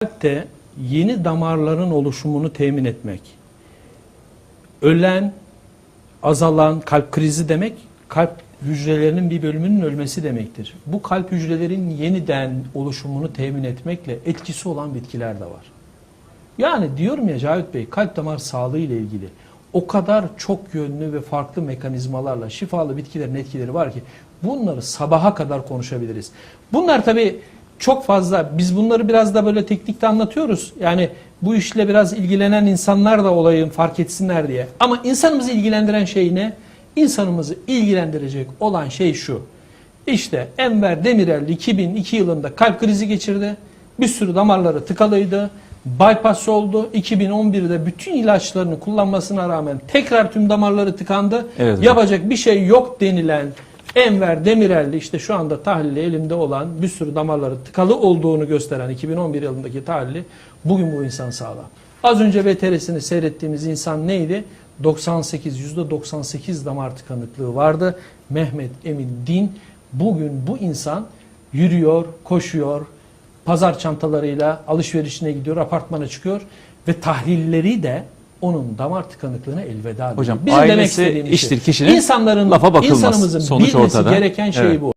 Kalpte yeni damarların oluşumunu temin etmek. Ölen, azalan kalp krizi demek kalp hücrelerinin bir bölümünün ölmesi demektir. Bu kalp hücrelerin yeniden oluşumunu temin etmekle etkisi olan bitkiler de var. Yani diyorum ya Cavit Bey kalp damar sağlığı ile ilgili o kadar çok yönlü ve farklı mekanizmalarla şifalı bitkilerin etkileri var ki bunları sabaha kadar konuşabiliriz. Bunlar tabii çok fazla biz bunları biraz da böyle teknikte anlatıyoruz. Yani bu işle biraz ilgilenen insanlar da olayın fark etsinler diye. Ama insanımızı ilgilendiren şey ne? İnsanımızı ilgilendirecek olan şey şu. İşte Enver Demirel 2002 yılında kalp krizi geçirdi. Bir sürü damarları tıkalıydı. Bypass oldu. 2011'de bütün ilaçlarını kullanmasına rağmen tekrar tüm damarları tıkandı. Evet. Yapacak bir şey yok denilen Enver Demirel'li işte şu anda tahlili elimde olan bir sürü damarları tıkalı olduğunu gösteren 2011 yılındaki tahlili bugün bu insan sağlam. Az önce VTR'sini seyrettiğimiz insan neydi? 98 %98 damar tıkanıklığı vardı. Mehmet Emin Din bugün bu insan yürüyor, koşuyor, pazar çantalarıyla alışverişine gidiyor, apartmana çıkıyor ve tahlilleri de onun damar tıkanıklığına elveda diyor. Hocam, Bizim ailesi demek istediğimiz iştir şey. kişinin, İnsanların, lafa bakılmaz. insanımızın Sonuç bilmesi ortada. gereken şey Evet. bu.